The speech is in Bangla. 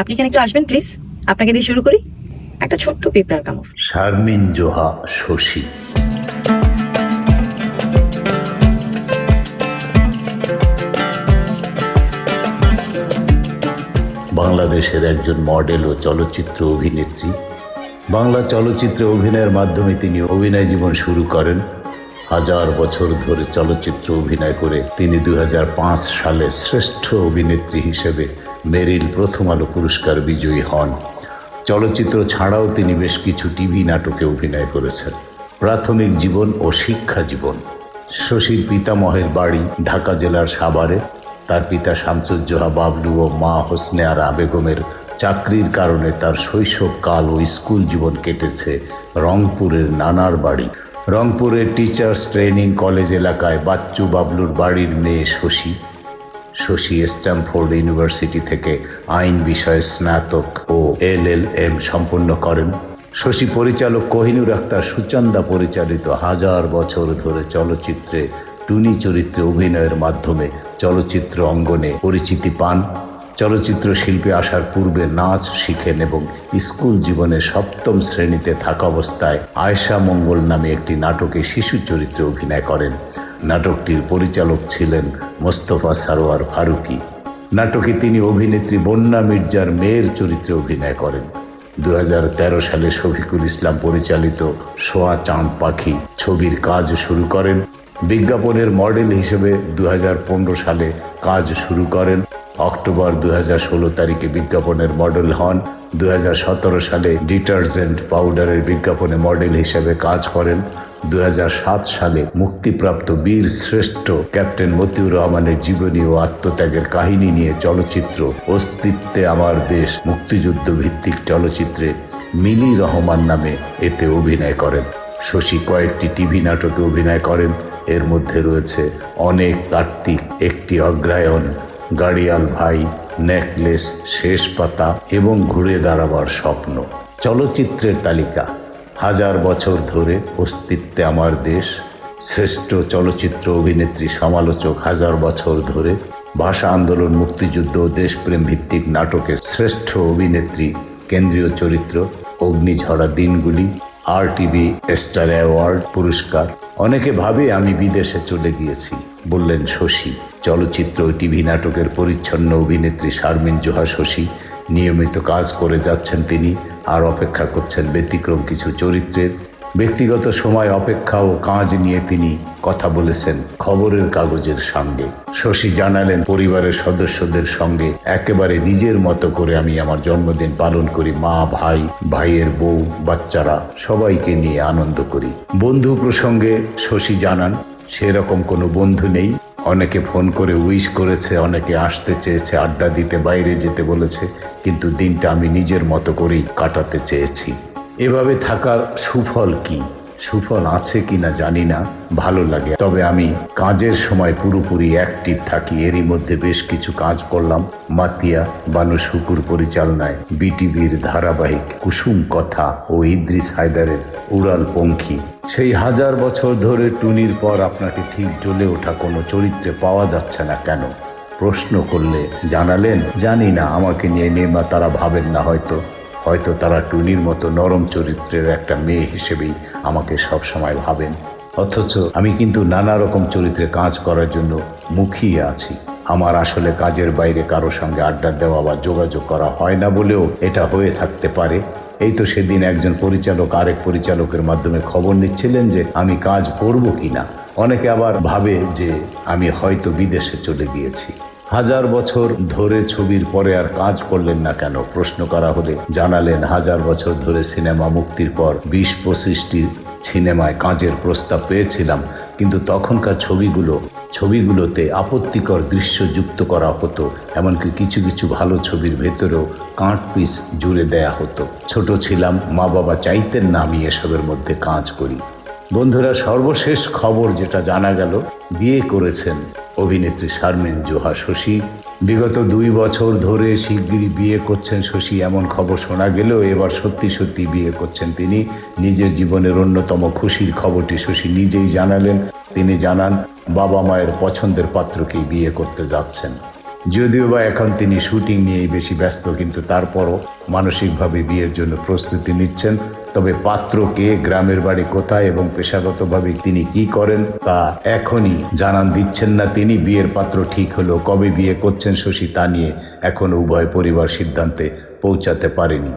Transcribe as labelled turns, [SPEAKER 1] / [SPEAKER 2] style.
[SPEAKER 1] আপনি এখানে একটু আসবেন প্লিজ আপনাকে দিয়ে শুরু করি। একটা ছোট্ট পেপার কামড়।
[SPEAKER 2] শারমিন জোহা শশী। বাংলাদেশের একজন মডেল ও চলচ্চিত্র অভিনেত্রী। বাংলা চলচ্চিত্রে অভিনয়ের মাধ্যমে তিনি অভিনয় জীবন শুরু করেন। হাজার বছর ধরে চলচ্চিত্র অভিনয় করে তিনি দুই হাজার পাঁচ সালে শ্রেষ্ঠ অভিনেত্রী হিসেবে মেরিল প্রথম আলো পুরস্কার বিজয়ী হন। চলচ্চিত্র ছাড়াও তিনি বেশ কিছু টিভি নাটকে অভিনয় করেছেন। প্রাথমিক জীবন ও শিক্ষা জীবন। শশীর পিতামহের বাড়ি ঢাকা জেলার সাভারে। তার পিতা শামসুজ্জোহা বাবলু ও মা হোসনে আর আবেগমের চাকরির কারণে তার শৈশবকাল ও স্কুল জীবন কেটেছে রংপুরের নানার বাড়ি। রংপুরের টিচার্স ট্রেনিং কলেজ এলাকায় বাচ্চু বাবলুর বাড়ির মেয়ে শশী। শশী স্ট্যামফোর্ড ইউনিভার্সিটি থেকে আইন বিষয়ে স্নাতক ও এল এল এম সম্পন্ন করেন। শশী পরিচালক কোহিনুর আক্তার সুচন্দা পরিচালিত হাজার বছর ধরে চলচ্চিত্রে টুনি চরিত্রে অভিনয়ের মাধ্যমে চলচ্চিত্র অঙ্গনে পরিচিতি পান। চলচ্চিত্র শিল্পে আসার পূর্বে নাচ শিখেন এবং স্কুল জীবনে সপ্তম শ্রেণীতে থাকা অবস্থায় আয়শা মঙ্গল নামে একটি নাটকে শিশু চরিত্রে অভিনয় করেন। নাটকটির পরিচালক ছিলেন মোস্তফা সারোয়ার ফারুকি। নাটকে তিনি অভিনেত্রী বন্যা মির্জার মেয়ের চরিত্রে অভিনয় করেন। দু হাজার তেরো সালে শফিকুল ইসলাম পরিচালিত সোয়া চাঁদ পাখি ছবির কাজ শুরু করেন। বিজ্ঞাপনের মডেল হিসেবে দু হাজার পনেরো সালে কাজ শুরু করেন। অক্টোবর দু হাজার ষোলো তারিখে বিজ্ঞাপনের মডেল হন। দু হাজার সতেরো সালে ডিটারজেন্ট পাউডারের বিজ্ঞাপনে মডেল হিসেবে কাজ করেন। দু হাজার সাত সালে মুক্তিপ্রাপ্ত বীর শ্রেষ্ঠ ক্যাপ্টেন মতিউর রহমানের জীবনী ও আত্মত্যাগের কাহিনী নিয়ে চলচ্চিত্র অস্তিত্বে আমার দেশ মুক্তিযুদ্ধ ভিত্তিক চলচ্চিত্রে মিলি রহমান নামে এতে অভিনয় করেন। শশী কয়েকটি টিভি নাটকে অভিনয় করেন। এর মধ্যে রয়েছে অনেক কার্তিক, একটি অগ্রায়ণ, গাড়িয়াল ভাই, নেকলেস, শেষ পাতা এবং ঘুরে দাঁড়াবার স্বপ্ন। চলচ্চিত্রের তালিকা হাজার বছর ধরে অস্তিত্বে আমার দেশ, শ্রেষ্ঠ চলচ্চিত্র অভিনেত্রী, সমালোচক হাজার বছর ধরে ভাষা আন্দোলন, মুক্তিযুদ্ধ ও দেশপ্রেম ভিত্তিক নাটকে শ্রেষ্ঠ অভিনেত্রী, কেন্দ্রীয় চরিত্র, অগ্নিঝরা দিনগুলি আর টিভি স্টার অ্যাওয়ার্ড পুরস্কার। অনেকে ভাবে আমি বিদেশে চলে গিয়েছি, বললেন শশী। চলচ্চিত্র ও টিভি নাটকের পরিচ্ছন্ন অভিনেত্রী শারমিন জোহা শশী। নিয়মিত কাজ করে যাচ্ছেন তিনি আর অপেক্ষা করছেন ব্যতিক্রম কিছু চরিত্রের। ব্যক্তিগত সময় অপেক্ষা ও কাজ নিয়ে তিনি কথা বলেছেন খবরের কাগজের সঙ্গে। শশী জানালেন, পরিবারের সদস্যদের সঙ্গে একেবারে নিজের মতো করে আমি আমার জন্মদিন পালন করি। মা, ভাই, ভাইয়ের বউ, বাচ্চারা, সবাইকে নিয়ে আনন্দ করি। বন্ধু প্রসঙ্গে শশী জানান, সেরকম কোনো বন্ধু নেই। অনেকে ফোন করে উইশ করেছে, অনেকে আসতে চেয়েছে, আড্ডা দিতে, বাইরে যেতে বলেছে, কিন্তু দিনটা আমি নিজের মতো করেই কাটাতে চেয়েছি। এভাবে থাকার সুফল কি? সুফল আছে কিনা জানি না, ভালো লাগে। তবে আমি কাজের সময় পুরোপুরি অ্যাক্টিভ থাকি, এরই মধ্যে বেশ কিছু কাজ করলাম। মাতিয়া বানু শুকুর পরিচালনায় বিটিভির ধারাবাহিক কুসুম কথা ও ইদ্রিস হায়দারের উড়াল পঙ্খী সেই হাজার বছর ধরে টুনির পর আপনাকে ঠিক জ্বলে ওঠা কোনো চরিত্রে পাওয়া যাচ্ছে না কেন? প্রশ্ন করলে জানালেন, জানি না, আমাকে নিয়ে নির্মাতারা ভাবেন না হয়তো। হয়তো তারা টুনির মতো নরম চরিত্রের একটা মেয়ে হিসেবেই আমাকে সবসময় ভাবেন। অথচ আমি কিন্তু নানা রকম চরিত্রে কাজ করার জন্য মুখিয়ে আছি। আমার আসলে কাজের বাইরে কারও সঙ্গে আড্ডা দেওয়া বা যোগাযোগ করা হয় না বলেও এটা হয়ে থাকতে পারে। এই তো সেদিন একজন পরিচালক, আরেক পরিচালকের মাধ্যমে খবর নিচ্ছিলেন যে আমি কাজ করব কি না অনেকে আবার ভাবে যে আমি হয়তো বিদেশে চলে গিয়েছি। হাজার বছর ধরে ছবির পরে আর কাজ করলেন না কেন? প্রশ্ন করা হলে জানালেন, হাজার বছর ধরে সিনেমা মুক্তির পর বিশ পঁচিশটি সিনেমায় কাজের প্রস্তাব পেয়েছিলাম, কিন্তু তখনকার ছবিগুলো ছবিগুলোতে আপত্তিকর দৃশ্য যুক্ত করা হতো, এমনকি কিছু কিছু ভালো ছবির ভেতরেও কাঠ পিস জুড়ে দেয়া হতো। ছোট ছিলাম মা বাবা চাইতেন না আমি এসবের মধ্যে কাজ করি। বন্ধুরা, সর্বশেষ খবর যেটা জানা গেল, বিয়ে করেছেন অভিনেত্রী শারমিন জোহা শশী। বিগত দুই বছর ধরে শিগগিরই বিয়ে করছেন শশী, এমন খবর শোনা গেলেও এবার সত্যি সত্যি বিয়ে করছেন তিনি। নিজের জীবনের অন্যতম খুশির খবরটি শশী নিজেই জানালেন। তিনি জানান বাবা মায়ের পছন্দের পাত্রকেই বিয়ে করতে যাচ্ছেন। যদিও বা এখন তিনি শুটিং নিয়েই বেশি ব্যস্ত, কিন্তু তারপরও মানসিকভাবে বিয়ের জন্য প্রস্তুতি নিচ্ছেন। তবে পাত্রকে গ্রামের বাড়ি কোথায় এবং পেশাগতভাবে তিনি কি করেন, তা এখনই জানান দিচ্ছেন না তিনি। বিয়ের পাত্র ঠিক হলো কবে বিয়ে করছেন শশী তা নিয়ে এখনও উভয় পরিবার সিদ্ধান্তে পৌঁছাতে পারেনি।